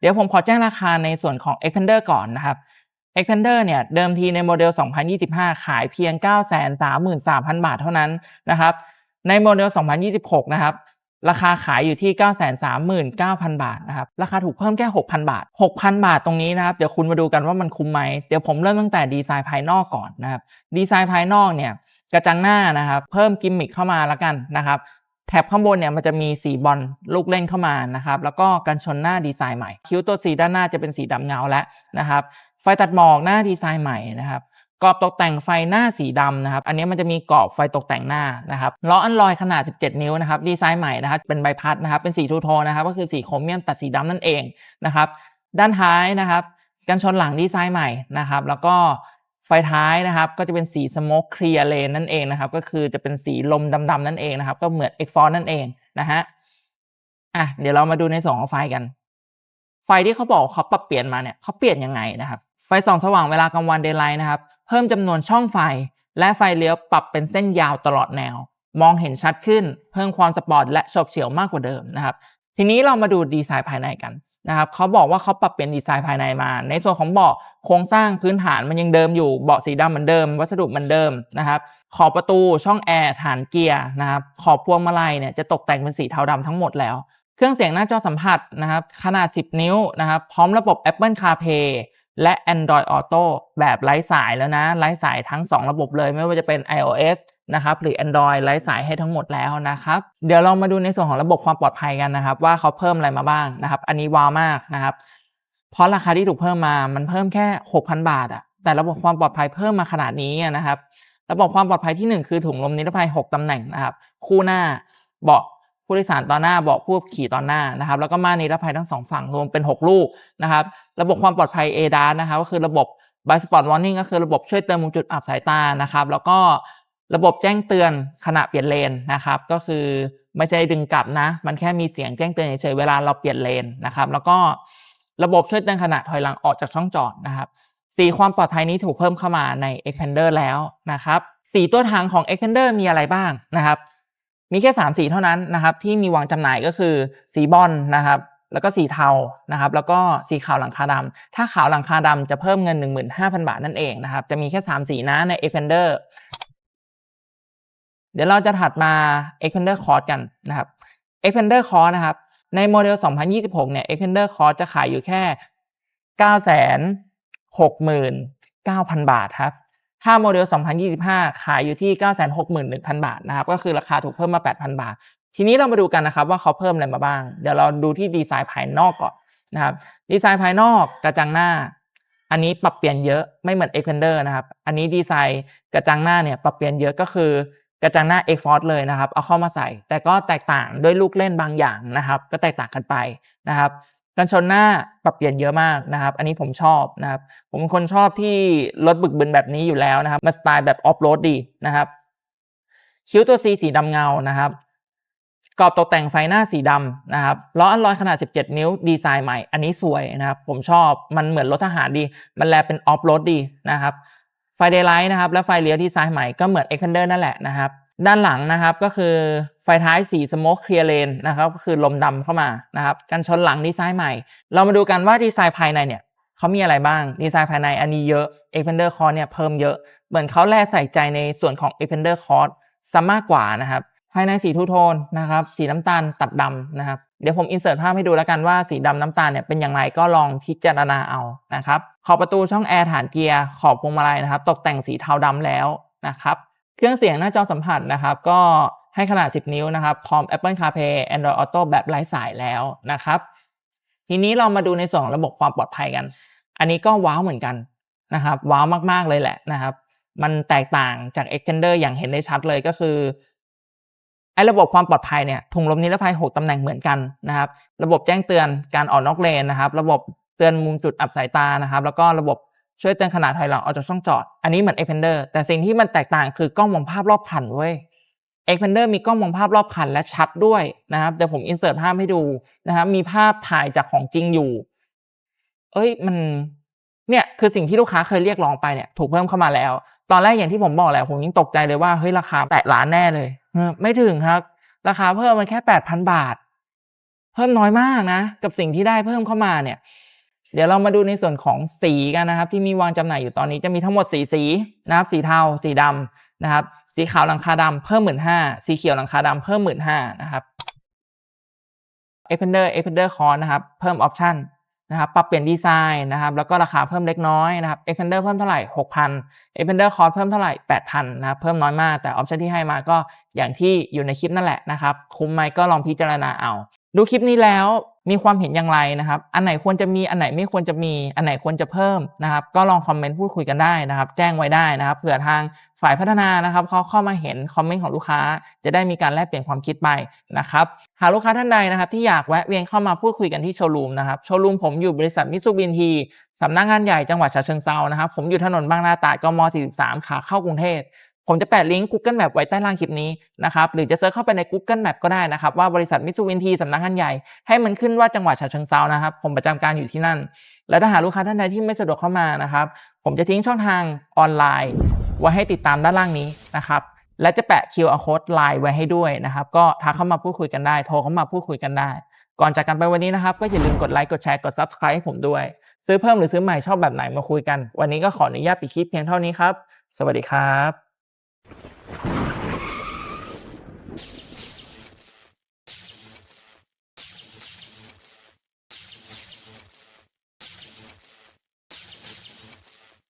เดี๋ยวผมขอแจ้งราคาในส่วนของ Xpander ก่อนนะครับ Xpander เนี่ยเดิมทีในโมเดล 2025 ขายเพียง 933,000 บาทเท่านั้นนะครับ ในโมเดล 2026 นะครับราคาขายอยู่ที่ 939,000 บาทนะครับ ราคาถูกเพิ่มแค่ 6,000 บาท 6,000 บาทตรงนี้นะครับ เดี๋ยวคุณมาดูกันว่ามันคุ้มไหม เดี๋ยวผมเริ่มตั้งแต่ดีไซน์ภายนอกก่อนนะครับ ดีไซน์ภายนอกเนี่ย กระจังหน้านะครับ เพิ่มกิมมิคเข้ามาแล้วกันนะครับ แถบข้างบนเนี่ยมันจะมีสีบอลลูกเล่นเข้ามานะครับ แล้วก็กันชนหน้าดีไซน์ใหม่ คิ้วตัวสีด้านหน้าจะเป็นสีดำเงาแล้วนะครับ ไฟตัดหมอกหน้าดีไซน์ใหม่นะครับกรอบตกแต่งไฟหน้าสีดำนะครับ อันนี้มันจะมีกรอบไฟตกแต่งหน้านะครับล้ออันลอยขนาด 17 นิ้วนะครับ ดีไซน์ใหม่นะครับ เป็นใบพัดนะครับ เป็นสีทูโทนนะครับ ก็คือสีโครเมียมตัดสีดำนั่นเองนะครับ ด้านท้ายนะครับ กันชนหลังดีไซน์ใหม่นะครับ แล้วก็ ไฟท้ายนะครับก็จะเป็นสีสโมกเคลียร์เลนนั่นเองนะครับก็คือจะเป็นสีลมดำๆนั่นเองนะครับก็เหมือน X f o r นั่นเองนะฮะอะเดี๋ยวเรามาดูในส่วนของไฟกัน ไฟที่เขาบอกเขาปรับเปลี่ยนมาเนี่ยเขาเปลี่ยนยังไงนะครับไฟส่องสว่างเวลากลางวันเดย์ไลท์นะครับเพิ่มจำนวนช่องไฟ และไฟเลี้ยวปรับเป็นเส้นยาวตลอดแนว มองเห็นชัดขึ้น เพิ่มความสปอร์ตและฉบเฉียวมากกว่าเดิมนะครับทีนี้เรามาดูดีไซน์ภายในกัน นะครับเขาบอกว่าเขาปรับเปลี่ยนดีไซน์ภายในมา ในส่วนของเบาะโครงสร้างพื้นฐานมันยังเดิมอยู่เบาะสีดำเหมือนเดิม วัสดุเหมือนเดิมนะครับขอบประตูช่องแอร์ฐานเกียร์นะครับขอบพวงมาลัยเนี่ยจะตกแต่งเป็นสีเทาดำทั้งหมดแล้ว เครื่องเสียงหน้าจอสัมผัสนะครับขนาด 10 นิ้วนะครับพร้อมระบบ Apple CarPlay และ Android Auto แบบไร้สายแล้วนะไร้สายทั้ง 2 ระบบเลยไม่ว่าจะเป็น iOS นะครับหรือ Android ไร้สายให้ทั้งหมดแล้วนะครับเดี๋ยวเรามาดูในส่วนของระบบความปลอดภัยกันนะครับ ว่าเขาเพิ่มอะไรมาบ้างนะครับ อันนี้ว้าวมากนะครับ เพราะราคาที่ถูกเพิ่มมามันเพิ่มแค่ 6,000 บาทอะแต่ระบบความปลอดภัยเพิ่มมาขนาดนี้นะครับ ระบบความปลอดภัยที่ 1 คือถุงลมนิรภัย 6ตำแหน่งนะครับ คู่หน้าเบาะผู้โดยสารตอนหน้าเบาะผู้ขี่ตอนหน้านะครับ แล้วก็ม่านนิรภัยทั้งสองฝั่งรวมเป็น 6 ลูกนะครับ ระบบความปลอดภัย ADAS นะครับก็คือระบบ Blind Spot Warning ก็คือระบบช่วยเตือนมุมจุดอับสายตานะครับ แล้วก็ ระบบแจ้งเตือนขณะเปลี่ยนเลนนะครับ ก็คือไม่ใช่ดึงกลับนะ มันแค่มีเสียงแจ้งเตือนเฉยๆเวลาเราเปลี่ยนเลนนะครับ แล้วก็ระบบช่วยเตือนขณะถอยหลังออกจากช่องจอดนะครับสีความปลอดภัยนี้ถูกเพิ่มเข้ามาใน Xpander แล้วนะครับสีตัวถังของ Xpander มีอะไรบ้างนะครับ มีแค่ 3 สีเท่านั้นนะครับ ที่มีวางจำหน่ายก็คือสีบอลนะครับ แล้วก็สีเทานะครับ แล้วก็สีขาวหลังคาดำถ้าขาวหลังคาดำจะเพิ่มเงิน 15,000 บาทนั่นเองนะครับ จะมีแค่ 3 สีนะใน Xpander เดี๋ยวเราจะถัดมา Xpander Cross กันนะครับ Xpander Cross นะครับ ในโมเดล 2026 เนี่ย Xpander Cross จะขายอยู่แค่ 969,000 บาทครับ ถ้าโมเดล 2025 ขายอยู่ที่ 961,000 บาทนะครับ ก็คือราคาถูกเพิ่มมา 8,000 บาท ทีนี้เรามาดูกันนะครับว่าเขาเพิ่มอะไรมาบ้าง เดี๋ยวเราดูที่ดีไซน์ภายนอกก่อนนะครับ ดีไซน์ภายนอกกระจังหน้าอันนี้ปรับเปลี่ยนเยอะไม่เหมือน Xpander นะครับ อันนี้ดีไซน์กระจังหน้าเนี่ยปรับเปลี่ยนเยอะก็คือ กระจังหน้า X Force เลยนะครับ เอาเข้ามาใส่ แต่ก็แตกต่างด้วยลูกเล่นบางอย่างนะครับ ก็แตกต่างกันไปนะครับกันชนหน้าปรับเปลี่ยนเยอะมากนะครับ อันนี้ผมชอบนะครับ ผมเป็นคนชอบที่รถบึกบึนแบบนี้อยู่แล้วนะครับ มาสไตล์แบบออฟโรดดีนะครับ คิ้วตัว C สีดำเงานะครับกรอบตกแต่งไฟหน้าสีดำนะครับล้ออัลลอยขนาด 17 นิ้วดีไซน์ใหม่ อันนี้สวยนะครับ ผมชอบมันเหมือนรถทหารดี มันแลเป็นออฟโรดดีนะครับ ไฟเดย์ไลท์นะครับและไฟเลี้ยวดีไซน์ใหม่ก็เหมือน Xpander นั่นแหละนะครับด้านหลังนะครับก็คือไฟท้ายสีสโมกเคลียร์เลนนะครับก็คือลมดำเข้ามานะครับกันชนหลังดีไซน์ใหม่ เรามาดูกันว่าดีไซน์ภายในเนี่ยเขามีอะไรบ้างดีไซน์ภายในอันนี้เยอะ Xpander Cross เนี่ยเพิ่มเยอะ เหมือนเขาแลใส่ใจในส่วนของ Xpander Cross ซะมากกว่านะครับภายในสีทูโทนนะครับสีน้ำตาลตัดดำนะครับเดี๋ยวผมอินเสิร์ตภาพให้ดูแล้วกันว่าสีดำน้ำตาลเนี่ยเป็นอย่างไรก็ลองพิจารณาเอานะครับ ขอบประตูช่องแอร์ฐานเกียร์ขอบพวงมาลัยนะครับ ตกแต่งสีเทาดำแล้วนะครับ เครื่องเสียงหน้าจอสัมผัสนะครับ ก็ให้ขนาด 10 นิ้วนะครับ พร้อม Apple CarPlay Android Auto แบบไร้สายแล้วนะครับ ทีนี้เรามาดูในส่วนของระบบความปลอดภัยกัน อันนี้ก็ว้าวเหมือนกันนะครับ ว้าวมาก ๆ เลยแหละนะครับ มันแตกต่างจาก Xpander อย่างเห็นได้ชัดเลยก็คือไอ้ระบบความปลอดภัยเนี่ยถุงลมนิรภัย 6ตำแหน่งเหมือนกันนะครับ ระบบแจ้งเตือนการออกนอกเลนนะครับ ระบบ เตือนมุมจุดอับสายตานะครับ แล้วก็ระบบช่วยเตือนขนาดถอยหลังออกจากช่องจอด อันนี้เหมือน Xpander แต่สิ่งที่มันแตกต่างคือกล้องมองภาพรอบคันเว้ย Xpander มีกล้องมองภาพรอบคันและชัดด้วยนะครับเดี๋ยวผมอินเสิร์ตภาพให้ดูนะครับ มีภาพถ่ายจากของจริงอยู่ เอ้ยมันเนี่ยคือสิ่งที่ลูกค้าเคยเรียกร้องไปเนี่ยถูกเพิ่มเข้ามาแล้ว ตอนแรกอย่างที่ผมบอกแหละผมยิ่งตกใจเลยว่าเฮ้ยราคาแตะล้านแน่เลยไม่ถึงครับ ราคาเพิ่มมันแค่แปดพันบาท เพิ่มน้อยมากนะ กับสิ่งที่ได้เพิ่มเข้ามาเนี่ย เดี๋ยวเรามาดูในส่วนของสีกันนะครับ ที่มีวางจำหน่ายอยู่ตอนนี้จะมีทั้งหมดสีสีนะครับ สีเทาสีดำนะครับ สีขาวหลังคาดำเพิ่มหมื่นห้าสีเขียวหลังคาดำเพิ่มหมื่นห้านะครับ Expander Expander Core นะครับ เพิ่มออปชันนะครับปรับเปลี่ยนดีไซน์นะครับ แล้วก็ราคาเพิ่มเล็กน้อยนะครับ Expander เพิ่มเท่าไหร่ 6,000 Expander Core เพิ่มเท่าไหร่ 8,000นะครับเพิ่มน้อยมากแต่ออปชันที่ให้มาก็อย่างที่อยู่ในคลิปนั่นแหละนะครับ คุ้มไหมก็ลองพิจารณาเอา ดูคลิปนี้แล้วมีความเห็นอย่างไรนะครับ อันไหนควรจะมีอันไหนไม่ควรจะมี อันไหนควรจะเพิ่มนะครับ ก็ลองคอมเมนต์พูดคุยกันได้นะครับ แจ้งไว้ได้นะครับเผื่อทางฝ่ายพัฒนานะครับเขาเข้ามาเห็นคอมเมนต์ของลูกค้า จะได้มีการแลกเปลี่ยนความคิดไปนะครับ หากลูกค้าท่านใดนะครับ ที่อยากแวะเวียนเข้ามาพูดคุยกันที่โชว์รูมนะครับโชว์รูมผมอยู่บริษัทมิตซูบินทีสำนักงานใหญ่จังหวัดฉะเชิงเซานะครับ ผมอยู่ถนนบางนาตราดกม 43 ขาเข้ากรุงเทพ ผมจะแปะลิงก์ Google Map ไว้ใต้ล่างคลิปนี้นะครับหรือจะเซิร์ชเข้าไปใน Google Map ก็ได้นะครับว่าบริษัทมิตซูบินทีสำนักงานใหญ่ ให้มันขึ้นว่าจังหวัดฉะเชิงเซานะครับ ผมประจำการอยู่ที่นั่น และถ้าหาลูกค้าท่านใดที่ไม่สะดวกเข้ามานะครับ ผมจะทิ้งช่องทางออนไลน์ไว้ให้ติดตามด้านล่างนี้นะครับและจะแปะ QR code ไลน์ไว้ให้ด้วยนะครับ ก็ทักเข้ามาพูดคุยกันได้ โทรเข้ามาพูดคุยกันได้ ก่อนจากกันไปวันนี้นะครับ ก็อย่าลืมกดไลค์กดแชร์กด Subscribe ให้ผมด้วย ซื้อเพิ่มหรือซื้อใหม่ชอบแบบไหนมาคุยกัน วันนี้ก็ขออนุญาตปิดคลิปเพียงเท่านี้ครับ สวัสดีครับ